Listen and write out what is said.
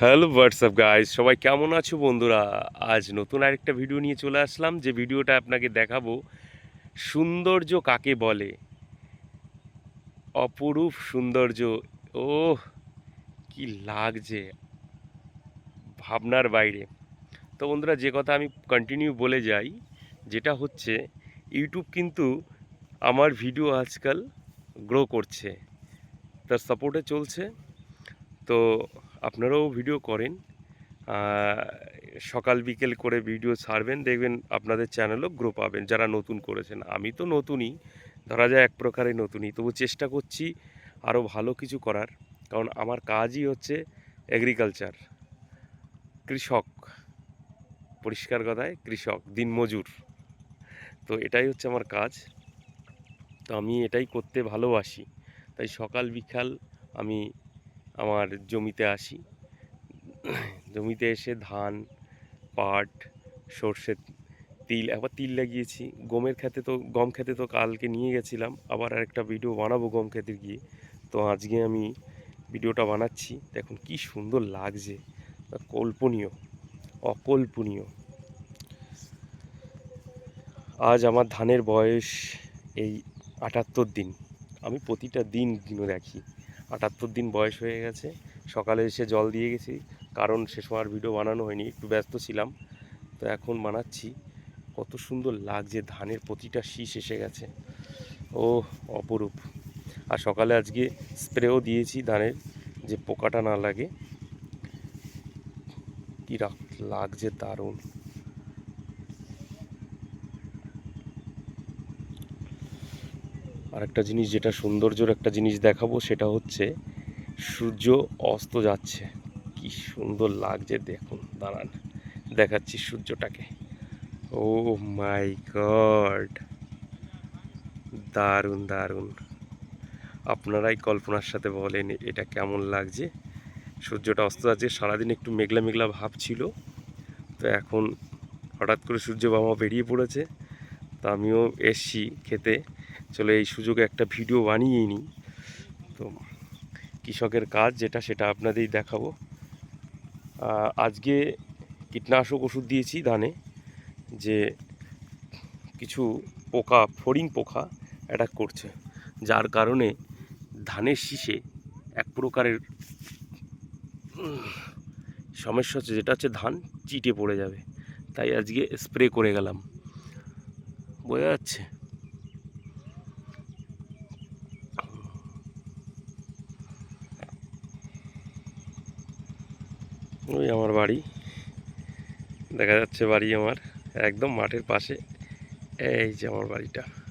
Hello WhatsApp guys সবাই কেমন আছো বন্ধুরা? আজ নতুন আরেকটা ভিডিও নিয়ে চলে আসলাম, যে ভিডিওটা আপনাকে দেখাবো। সৌন্দর্য কাকে বলে? অপরূপ সৌন্দর্য। ও কি লাগছে। ভাবনার বাইরে। তো বন্ধুরা, যে কথা আমি কন্টিনিউ বলে যাই, যেটা হচ্ছে ইউটিউব কিন্তু আমার ভিডিও আজকাল গ্রো করছে। তার সাপোর্টে চলছে। তো আপনারাও ভিডিও করেন। সকাল বিকেল করে ভিডিও ছাড়বেন, দেখবেন আপনাদের চ্যানেলও গ্রো পাবেন। যারা নতুন করেছেন, আমি তো নতুনই, ধরা যায় এক প্রকারে নতুনই। তবু চেষ্টা করছি আরও ভালো কিছু করার। কারণ আমার কাজই হচ্ছে এগ্রিকালচার কৃষক, পরিষ্কার কথায় কৃষক দিনমজুর তো এটাই হচ্ছে আমার কাজ। তো আমি এটাই করতে ভালোবাসি। তাই সকাল বিকাল আমি আমার জমিতে আসি। জমিতে এসে ধান, পাট, সর্ষে, তিল, একবার তিল লাগিয়েছি। গমের খেতে তো, গম খেতে তো কালকে নিয়ে গেছিলাম। আবার আরেকটা ভিডিও বানাবো গম খেতে গিয়ে। তো আজকে আমি ভিডিওটা বানাচ্ছি। দেখুন কি সুন্দর লাগছে। কল্পনীয়, অকল্পনীয়। আজ আমার ধানের বয়স এই আটাত্তর দিন। আমি প্রতিটা দিন গুনে রাখি আটাত্তর দিন বয়স হয়ে গেছে। সকালে এসে জল দিয়ে গেছি, কারণ সে সময় আর ভিডিও বানানো হয়নি, একটু ব্যস্ত ছিলাম। তো এখন বানাচ্ছি। কত সুন্দর লাগছে, ধানের প্রতিটা শীষ এসে গেছে। ও অপরূপ। আর সকালে আজকে স্প্রেও দিয়েছি ধানের, যে পোকাটা না লাগে। কী লাগছে দারুণ। আরেকটা জিনিস যেটা সৌন্দর্যর একটা জিনিস দেখাবো, সেটা হচ্ছে সূর্য অস্ত যাচ্ছে। কি সুন্দর লাগছে, দেখুন, দাঁড়ান, দেখাচ্ছি সূর্যটাকে। ও মাই গড, দারুণ দারুণ। আপনারাই কল্পনার সাথে বলেন, এটা কেমন লাগছে? সূর্যটা অস্ত যাচ্ছে, সারাদিন একটু মেঘলা মেঘলা ভাব ছিল। তো এখন হঠাৎ করে সূর্য বাবা বেরিয়ে পড়েছে। তা আমিও এসছি খেতে। চলে এই সুযোগে একটা ভিডিও বানিয়ে নিই। তো কৃষকের কাজ যেটা, সেটা আপনাদেরই দেখাবো। আজকে কীটনাশক ওষুধ দিয়েছি ধানে, যে কিছু পোকা, ফড়িং পোকা অ্যাটাক করছে। যার কারণে ধানের শীষে এক প্রকারের, সমস্যা হচ্ছে, যেটা হচ্ছে ধান চিটে পড়ে যাবে। তাই আজকে স্প্রে করে গেলাম। বোঝা যাচ্ছে। ওই আমার বাড়ি। দেখা যাচ্ছে বাড়ি আমার, একদম মাঠের পাশে। এই যে আমার বাড়িটা।